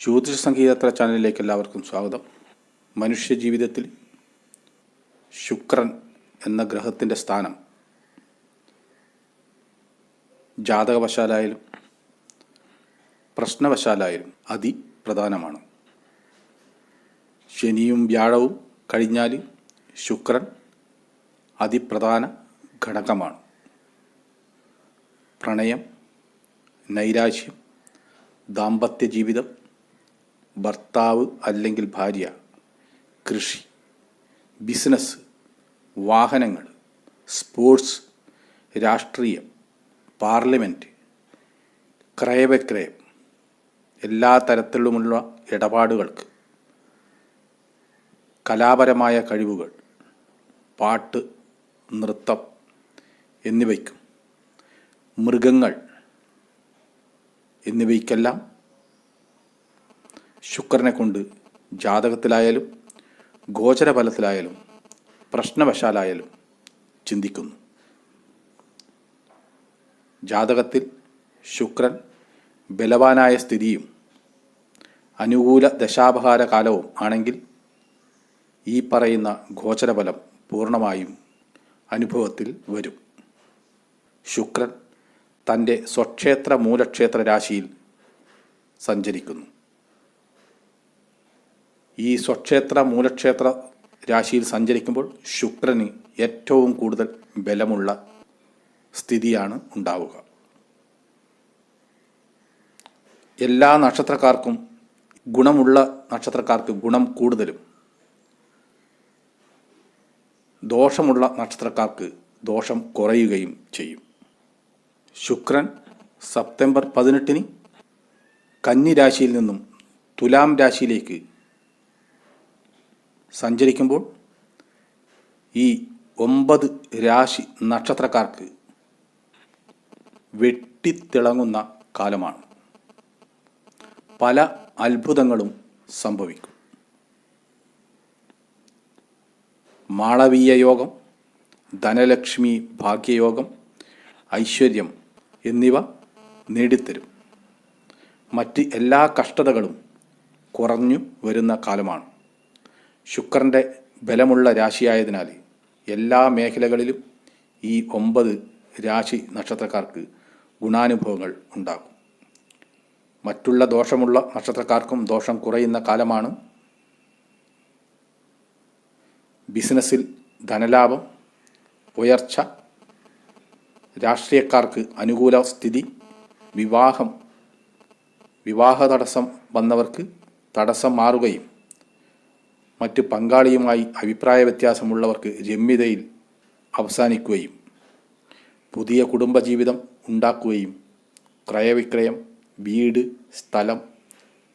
ജ്യോതിഷ സംഗീതത്ര ചാനലിലേക്ക് എല്ലാവർക്കും സ്വാഗതം. മനുഷ്യ ജീവിതത്തിൽ ശുക്രൻ എന്ന ഗ്രഹത്തിന്റെ സ്ഥാനം ജാതകവശാലായാലും പ്രശ്നവശാലായാലും അതിപ്രധാനമാണ്. ശനിയും വ്യാഴവും കഴിഞ്ഞാൽ ശുക്രൻ അതിപ്രധാന ഘടകമാണ്. പ്രണയം നൈരാശ്യം ദാമ്പത്യ ജീവിതം ഭർത്താവ് അല്ലെങ്കിൽ ഭാര്യ കൃഷി ബിസിനസ് വാഹനങ്ങൾ സ്പോർട്സ് രാഷ്ട്രീയം പാർലമെന്റ് ക്രയവിക്രയം എല്ലാ തരത്തിലുമുള്ള ഇടപാടുകൾക്ക് കലാപരമായ കഴിവുകൾ പാട്ട് നൃത്തം എന്നിവയ്ക്കും മൃഗങ്ങൾ എന്നിവയ്ക്കെല്ലാം ശുക്രനെ കൊണ്ട് ജാതകത്തിലായാലും ഗോചരഫലത്തിലായാലും പ്രശ്നവശാലായാലും ചിന്തിക്കുന്നു. ജാതകത്തിൽ ശുക്രൻ ബലവാനായ സ്ഥിതിയും അനുകൂല ദശാപഹാര കാലവും ആണെങ്കിൽ ഈ പറയുന്ന ഗോചരഫലം പൂർണമായും അനുഭവത്തിൽ വരും. ശുക്രൻ തന്റെ സ്വക്ഷേത്ര മൂലക്ഷേത്ര രാശിയിൽ സഞ്ചരിക്കുന്നു. ഈ സ്വക്ഷേത്ര മൂലക്ഷേത്ര രാശിയിൽ സഞ്ചരിക്കുമ്പോൾ ശുക്രന് ഏറ്റവും കൂടുതൽ ബലമുള്ള സ്ഥിതിയാണ് ഉണ്ടാവുക. എല്ലാ നക്ഷത്രക്കാർക്കും ഗുണമുള്ള നക്ഷത്രക്കാർക്ക് ഗുണം കൂടുതലും. ദോഷമുള്ള നക്ഷത്രക്കാർക്ക് ദോഷം കുറയുകയും ചെയ്യും. ശുക്രൻ സെപ്റ്റംബർ പതിനെട്ടിന് കന്നി രാശിയിൽ നിന്നും തുലാം രാശിയിലേക്ക് സഞ്ചരിക്കുമ്പോൾ ഈ ഒമ്പത് രാശി നക്ഷത്രക്കാർക്ക് വെട്ടിത്തിളങ്ങുന്ന കാലമാണ്. പല അത്ഭുതങ്ങളും സംഭവിക്കും. മാളവീയ യോഗം ധനലക്ഷ്മി ഭാഗ്യയോഗം ഐശ്വര്യം എന്നിവ നേടിത്തരും. മറ്റ് എല്ലാ കഷ്ടതകളും കുറഞ്ഞു വരുന്ന കാലമാണ്. ശുക്രന്റെ ബലമുള്ള രാശിയായതിനാൽ എല്ലാ മേഖലകളിലും ഈ ഒമ്പത് രാശി നക്ഷത്രക്കാർക്ക് ഗുണാനുഭവങ്ങൾ ഉണ്ടാകും. മറ്റുള്ള ദോഷമുള്ള നക്ഷത്രക്കാർക്കും ദോഷം കുറയുന്ന കാലമാണ് ബിസിനസ്സിൽ ധനലാഭം ഉയർച്ച രാഷ്ട്രീയക്കാർക്ക് അനുകൂല സ്ഥിതി വിവാഹം വിവാഹ തടസ്സം വന്നവർക്ക് തടസ്സം മാറുകയും മറ്റ് പങ്കാളിയുമായി അഭിപ്രായ വ്യത്യാസമുള്ളവർക്ക് രമ്യതയിൽ അവസാനിക്കുകയും പുതിയ കുടുംബജീവിതം ഉണ്ടാക്കുകയും ക്രയവിക്രയം വീട് സ്ഥലം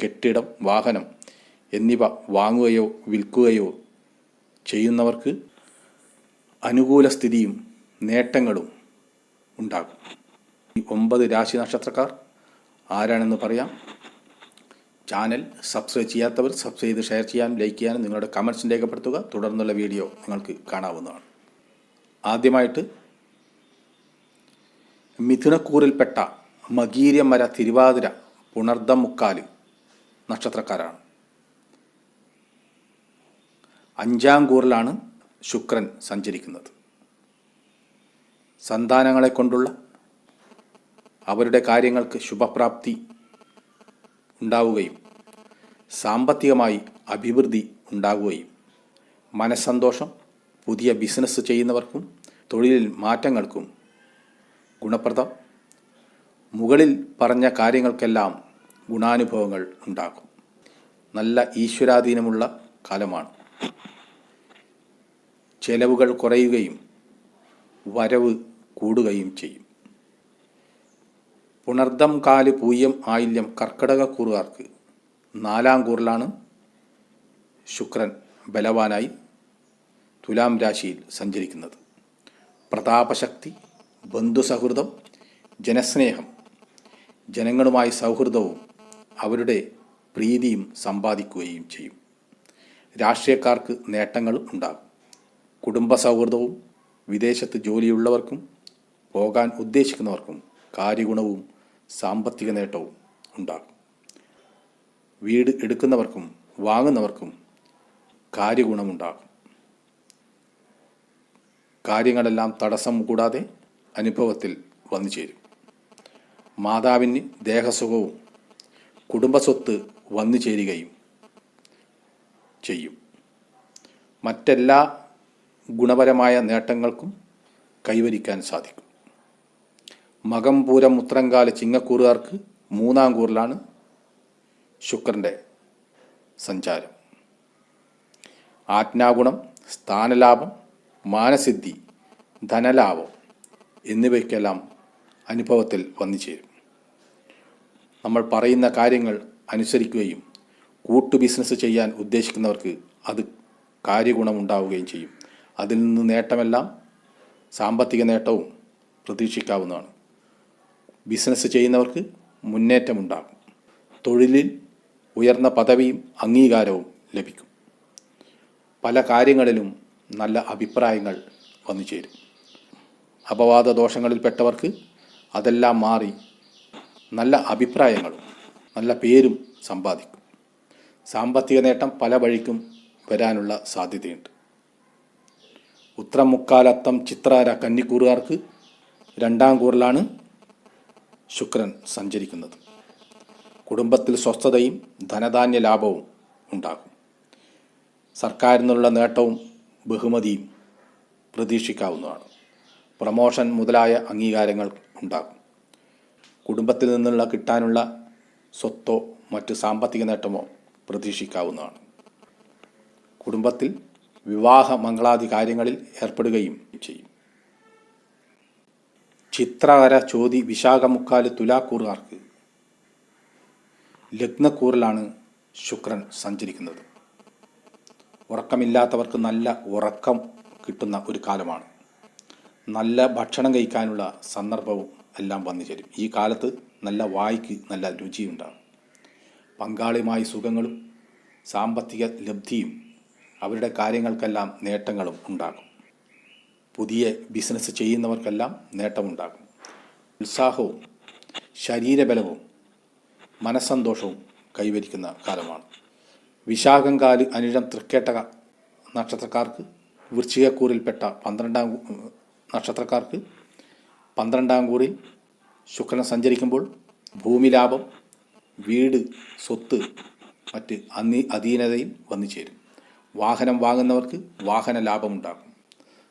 കെട്ടിടം വാഹനം എന്നിവ വാങ്ങുകയോ വിൽക്കുകയോ ചെയ്യുന്നവർക്ക് അനുകൂല സ്ഥിതിയും നേട്ടങ്ങളും ഉണ്ടാകും. ഈ ഒമ്പത് രാശി നക്ഷത്രക്കാർ ആരാണെന്ന് പറയാം? ചാനൽ സബ്സ്ക്രൈബ് ചെയ്യാത്തവർ സബ്സ്ക്രൈബ് ചെയ്ത് ഷെയർ ചെയ്യാനും ലൈക്ക് ചെയ്യാനും നിങ്ങളുടെ കമൻസ് രേഖപ്പെടുത്തുക. തുടർന്നുള്ള വീഡിയോ നിങ്ങൾക്ക് കാണാവുന്നതാണ്. ആദ്യമായിട്ട് മിഥുനക്കൂറിൽപ്പെട്ട മകീര്യമര തിരുവാതിര പുണർദം മുക്കാൽ നക്ഷത്രക്കാരാണ്. അഞ്ചാം കൂറിലാണ് ശുക്രൻ സഞ്ചരിക്കുന്നത്. സന്താനങ്ങളെ കൊണ്ടുള്ള അവരുടെ കാര്യങ്ങൾക്ക് ശുഭപ്രാപ്തി ഉണ്ടാവുകയും സാമ്പത്തികമായി അഭിവൃദ്ധി ഉണ്ടാകുകയും മനസ്സന്തോഷം പുതിയ ബിസിനസ് ചെയ്യുന്നവർക്കും തൊഴിലിൽ മാറ്റങ്ങൾക്കും ഗുണപ്രദം. മുകളിൽ പറഞ്ഞ കാര്യങ്ങൾക്കെല്ലാം ഗുണാനുഭവങ്ങൾ ഉണ്ടാകും. നല്ല ഈശ്വരാധീനമുള്ള കാലമാണ്. ചെലവുകൾ കുറയുകയും വരവ് കൂടുകയും ചെയ്യും. പുണർദം കാൽ പൂയം ആയില്യം കർക്കിടക കൂറുകാർക്ക് നാലാം കൂറിലാണ് ശുക്രൻ ബലവാനായി തുലാം രാശിയിൽ സഞ്ചരിക്കുന്നത്. പ്രതാപശക്തി ബന്ധുസൗഹൃദം ജനസ്നേഹം ജനങ്ങളുമായി സൗഹൃദവും അവരുടെ പ്രീതിയും സമ്പാദിക്കുകയും ചെയ്യും. രാഷ്ട്രീയക്കാർക്ക് നേട്ടങ്ങൾ ഉണ്ടാകും. കുടുംബ സൗഹൃദവും വിദേശത്ത് ജോലിയുള്ളവർക്കും പോകാൻ ഉദ്ദേശിക്കുന്നവർക്കും കാര്യഗുണവും സാമ്പത്തിക നേട്ടവും ഉണ്ടാകും. വീട് എടുക്കുന്നവർക്കും വാങ്ങുന്നവർക്കും കാര്യഗുണമുണ്ടാകും. കാര്യങ്ങളെല്ലാം തടസ്സം കൂടാതെ അനുഭവത്തിൽ വന്നു ചേരും. മാതാവിന് ദേഹസുഖവും കുടുംബസ്വത്ത് വന്നു ചേരുകയും ചെയ്യും. മറ്റെല്ലാ ഗുണപരമായ നേട്ടങ്ങൾക്കും കൈവരിക്കാൻ സാധിക്കും. മകം പൂരം ഉത്രങ്കാല ചിങ്ങക്കൂറുകാർക്ക് മൂന്നാം കൂറിലാണ് ശുക്രന്റെ സഞ്ചാരം. ആജ്ഞാഗുണം സ്ഥാനലാഭം മാനസിദ്ധി ധനലാഭം എന്നിവയ്ക്കെല്ലാം അനുഭവത്തിൽ വന്നു ചേരും നമ്മൾ പറയുന്ന കാര്യങ്ങൾ അനുസരിക്കുകയും കൂട്ടു ബിസിനസ് ചെയ്യാൻ ഉദ്ദേശിക്കുന്നവർക്ക് അത് കാര്യഗുണമുണ്ടാവുകയും ചെയ്യും. അതിൽ നിന്ന് നേട്ടമെല്ലാം സാമ്പത്തിക നേട്ടവും പ്രതീക്ഷിക്കാവുന്നതാണ്. ബിസിനസ് ചെയ്യുന്നവർക്ക് മുന്നേറ്റമുണ്ടാകും. തൊഴിലിൽ ഉയർന്ന പദവിയും അംഗീകാരവും ലഭിക്കും. പല കാര്യങ്ങളിലും നല്ല അഭിപ്രായങ്ങൾ വന്നു ചേരും. അപവാദ ദോഷങ്ങളിൽപ്പെട്ടവർക്ക് അതെല്ലാം മാറി നല്ല അഭിപ്രായങ്ങളും നല്ല പേരും സമ്പാദിക്കും. സാമ്പത്തിക നേട്ടം പല വഴിക്കും വരാനുള്ള സാധ്യതയുണ്ട്. ഉത്രം മുക്കാലത്തം ചിത്രാര കന്നിക്കൂറുകാർക്ക് രണ്ടാം കൂറിലാണ് ശുക്രൻ സഞ്ചരിക്കുന്നത്. കുടുംബത്തിൽ സ്വസ്ഥതയും ധനധാന്യ ലാഭവും ഉണ്ടാകും. സർക്കാരിൽ നിന്നുള്ള നേട്ടവും ബഹുമതിയും പ്രതീക്ഷിക്കാവുന്നതാണ്. പ്രമോഷൻ മുതലായ അംഗീകാരങ്ങൾ ഉണ്ടാകും. കുടുംബത്തിൽ നിന്നുള്ള കിട്ടാനുള്ള സ്വത്തോ മറ്റ് സാമ്പത്തിക നേട്ടമോ പ്രതീക്ഷിക്കാവുന്നതാണ്. കുടുംബത്തിൽ വിവാഹ മംഗളാദി കാര്യങ്ങളിൽ ഏർപ്പെടുകയും ചെയ്യും. ചിത്രകര ചോതി വിശാഖമുക്കാൽ തുലാക്കൂറുകാർക്ക് ലഗ്നക്കൂറിലാണ് ശുക്രൻ സഞ്ചരിക്കുന്നത്. ഉറക്കമില്ലാത്തവർക്ക് നല്ല ഉറക്കം കിട്ടുന്ന ഒരു കാലമാണ്. നല്ല ഭക്ഷണം കഴിക്കാനുള്ള സന്ദർഭവും എല്ലാം വന്നു ചേരും. ഈ കാലത്ത് നല്ല വായ്ക്ക് നല്ല രുചിയുണ്ടാകും. പങ്കാളിയുമായി സുഖങ്ങളും സാമ്പത്തിക ലബ്ധിയും അവരുടെ കാര്യങ്ങൾക്കെല്ലാം നേട്ടങ്ങളും ഉണ്ടാകും. പുതിയ ബിസിനസ് ചെയ്യുന്നവർക്കെല്ലാം നേട്ടമുണ്ടാകും. ഉത്സാഹവും ശരീരബലവും മനസ്സന്തോഷവും കൈവരിക്കുന്ന കാലമാണ്. വിശാഖം കാൽ അനിഴം തൃക്കേട്ട നക്ഷത്രക്കാർക്ക് വൃശ്ചികക്കൂറിൽപ്പെട്ട പന്ത്രണ്ടാം നക്ഷത്രക്കാർക്ക് പന്ത്രണ്ടാം കൂറിൽ ശുക്രൻ സഞ്ചരിക്കുമ്പോൾ ഭൂമി ലാഭം വീട് സ്വത്ത് മറ്റ് അന്നി അധീനതയും വന്നു ചേരും. വാഹനം വാങ്ങുന്നവർക്ക് വാഹന ലാഭമുണ്ടാകും.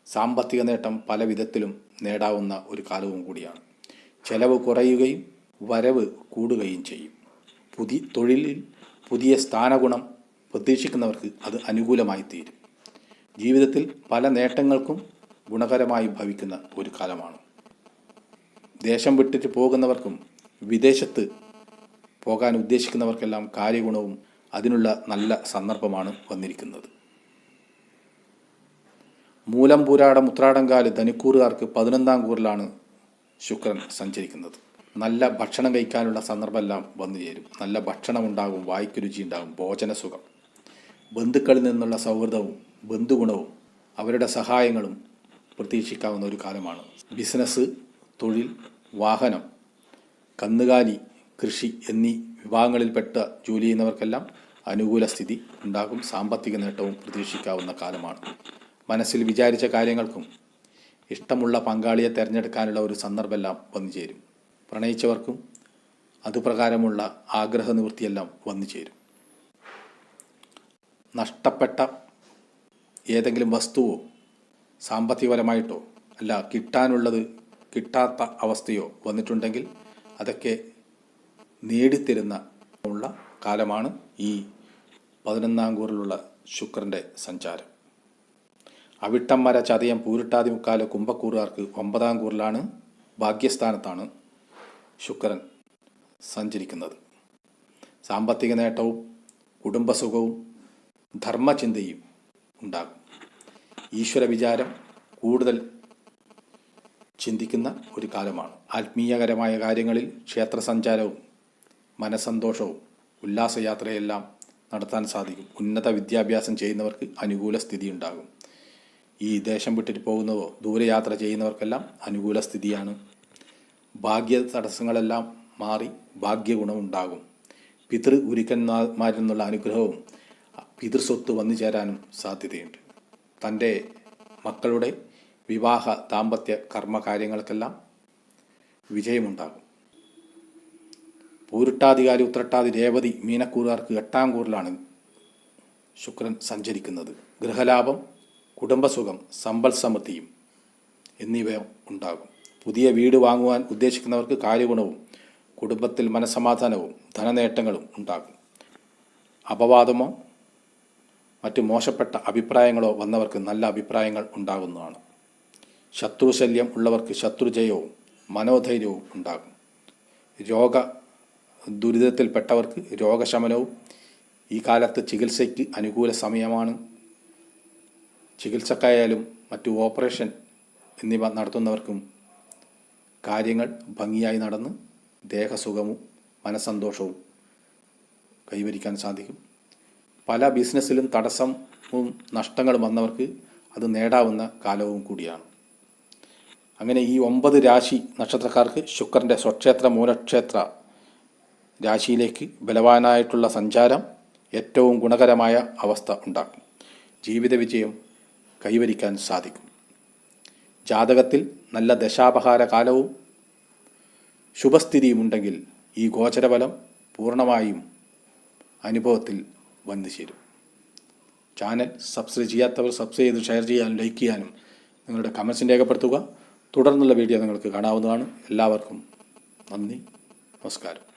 സാമ്പത്തിക നേട്ടം പല വിധത്തിലും നേടാവുന്ന ഒരു കാലവും കൂടിയാണ്. ചെലവ് കുറയുകയും വരവ് കൂടുകയും ചെയ്യും. പുതിയ തൊഴിലിൽ പുതിയ സ്ഥാനഗുണം പ്രതീക്ഷിക്കുന്നവർക്ക് അത് അനുകൂലമായി തീരും. ജീവിതത്തിൽ പല നേട്ടങ്ങൾക്കും ഗുണകരമായി ഭവിക്കുന്ന ഒരു കാലമാണ്. ദേശം വിട്ടിട്ട് പോകുന്നവർക്കും വിദേശത്ത് പോകാൻ ഉദ്ദേശിക്കുന്നവർക്കെല്ലാം കാര്യഗുണവും അതിനുള്ള നല്ല സന്ദർഭമാണ് വന്നിരിക്കുന്നത്. മൂലം പൂരാടം ഉത്രാടംകാൽ ധനുക്കൂറുകാർക്ക് പതിനൊന്നാം കൂറിലാണ് ശുക്രൻ സഞ്ചരിക്കുന്നത്. നല്ല ഭക്ഷണം കഴിക്കാനുള്ള സന്ദർഭമെല്ലാം വന്നു ചേരും. നല്ല ഭക്ഷണം ഉണ്ടാകും വായ്ക്ക് രുചി ഉണ്ടാകും ഭോജനസുഖം. ബന്ധുക്കളിൽ നിന്നുള്ള സൗഹൃദവും ബന്ധുഗുണവും അവരുടെ സഹായങ്ങളും പ്രതീക്ഷിക്കാവുന്ന ഒരു കാലമാണ്. ബിസിനസ് തൊഴിൽ വാഹനം കന്നുകാലി കൃഷി എന്നീ വിഭാഗങ്ങളിൽപ്പെട്ട ജോലി ചെയ്യുന്നവർക്കെല്ലാം അനുകൂല സ്ഥിതി ഉണ്ടാകും. സാമ്പത്തിക നേട്ടവും പ്രതീക്ഷിക്കാവുന്ന കാലമാണ്. മനസ്സിൽ വിചാരിച്ച കാര്യങ്ങൾക്കും ഇഷ്ടമുള്ള പങ്കാളിയെ തിരഞ്ഞെടുക്കാനുള്ള ഒരു സന്ദർഭമെല്ലാം വന്നു ചേരും. പ്രണയിച്ചവർക്കും അതുപ്രകാരമുള്ള ആഗ്രഹ നിവൃത്തിയെല്ലാം വന്നു ചേരും. നഷ്ടപ്പെട്ട ഏതെങ്കിലും വസ്തുവോ സാമ്പത്തികപരമായിട്ടോ അല്ല കിട്ടാനുള്ളത് കിട്ടാത്ത അവസ്ഥയോ വന്നിട്ടുണ്ടെങ്കിൽ അതൊക്കെ നേടിത്തരുന്ന ഉള്ള കാലമാണ് ഈ പതിനൊന്നാം കൂറിലുള്ള ശുക്രന്റെ സഞ്ചാരം. അവിട്ടം മര ചതയം പൂരിട്ടാതി മുക്കാൽ കുംഭക്കൂറുകാർക്ക് ഒമ്പതാം കൂറിലാണ് ഭാഗ്യസ്ഥാനത്താണ് ശുക്രൻ സഞ്ചരിക്കുന്നത്. സാമ്പത്തിക നേട്ടവും കുടുംബസുഖവും ധർമ്മചിന്തയും ഉണ്ടാകും. ഈശ്വര വിചാരം കൂടുതൽ ചിന്തിക്കുന്ന ഒരു കാലമാണ്. ആത്മീയകരമായ കാര്യങ്ങളിൽ ക്ഷേത്ര സഞ്ചാരവും മനസ്സന്തോഷവും ഉല്ലാസയാത്രയെല്ലാം നടത്താൻ സാധിക്കും. ഉന്നത വിദ്യാഭ്യാസം ചെയ്യുന്നവർക്ക് അനുകൂല സ്ഥിതി ഉണ്ടാകും ഈ ദേശം വിട്ടിട്ട് പോകുന്നതോ ദൂരയാത്ര ചെയ്യുന്നവർക്കെല്ലാം അനുകൂല സ്ഥിതിയാണ് ഭാഗ്യ തടസ്സങ്ങളെല്ലാം മാറി ഭാഗ്യഗുണമുണ്ടാകും. പിതൃ ഗുരുക്കന്മാരിൽ നിന്നുള്ള അനുഗ്രഹവും പിതൃസ്വത്ത് വന്നു ചേരാനും സാധ്യതയുണ്ട്. തന്റെ മക്കളുടെ വിവാഹ ദാമ്പത്യ കർമ്മകാര്യങ്ങൾക്കെല്ലാം വിജയമുണ്ടാകും. പൂരിട്ടാധികാരി ഉത്രട്ടാതി രേവതി മീനക്കൂറുകാർക്ക് എട്ടാം കൂറിലാണ് ശുക്രൻ സഞ്ചരിക്കുന്നത്. ഗൃഹലാഭം കുടുംബസുഖം സമ്പൽ സമൃദ്ധിയും എന്നിവ ഉണ്ടാകും. പുതിയ വീട് വാങ്ങുവാൻ ഉദ്ദേശിക്കുന്നവർക്ക് കാര്യഗുണവും കുടുംബത്തിൽ മനസമാധാനവും ധനനേട്ടങ്ങളും ഉണ്ടാകും. അപവാദമോ മറ്റു മോശപ്പെട്ട അഭിപ്രായങ്ങളോ വന്നവർക്ക് നല്ല അഭിപ്രായങ്ങൾ ഉണ്ടാകുന്നതാണ്. ശത്രുശല്യം ഉള്ളവർക്ക് ശത്രുജയവും മനോധൈര്യവും ഉണ്ടാകും. രോഗ ദുരിതത്തിൽപ്പെട്ടവർക്ക് രോഗശമനവും ഈ കാലത്ത് ചികിത്സയ്ക്ക് അനുകൂല സമയമാണ്. ചികിത്സക്കായാലും മറ്റു ഓപ്പറേഷൻ എന്നിവ നടത്തുന്നവർക്കും കാര്യങ്ങൾ ഭംഗിയായി നടന്ന് ദേഹസുഖവും മനസ്സന്തോഷവും കൈവരിക്കാൻ സാധിക്കും. പല ബിസിനസ്സിലും തടസ്സവും നഷ്ടങ്ങളും വന്നവർക്ക് അത് നേടാവുന്ന കാലവും കൂടിയാണ്. അങ്ങനെ ഈ ഒമ്പത് രാശി നക്ഷത്രക്കാർക്ക് ശുക്രന്റെ സ്വക്ഷേത്ര മൂലക്ഷേത്ര രാശിയിലേക്ക് ബലവാനായിട്ടുള്ള സഞ്ചാരം ഏറ്റവും ഗുണകരമായ അവസ്ഥ ഉണ്ടാക്കും. ജീവിത വിജയം കൈവരിക്കാൻ സാധിക്കും. ജാതകത്തിൽ നല്ല ദശാപഹാര കാലവും ശുഭസ്ഥിതിയുമുണ്ടെങ്കിൽ ഈ ഗോചരബലം പൂർണമായും അനുഭവത്തിൽ വന്നു ചേരും. ചാനൽ സബ്സ്ക്രൈബ് ചെയ്യാത്തവർ സബ്സ്ക്രൈബ് ചെയ്ത് ഷെയർ ചെയ്യാനും ലൈക്ക് ചെയ്യാനും നിങ്ങളുടെ കമൻസിന് രേഖപ്പെടുത്തുക. തുടർന്നുള്ള വീഡിയോ നിങ്ങൾക്ക് കാണാവുന്നതാണ്. എല്ലാവർക്കും നന്ദി. നമസ്കാരം.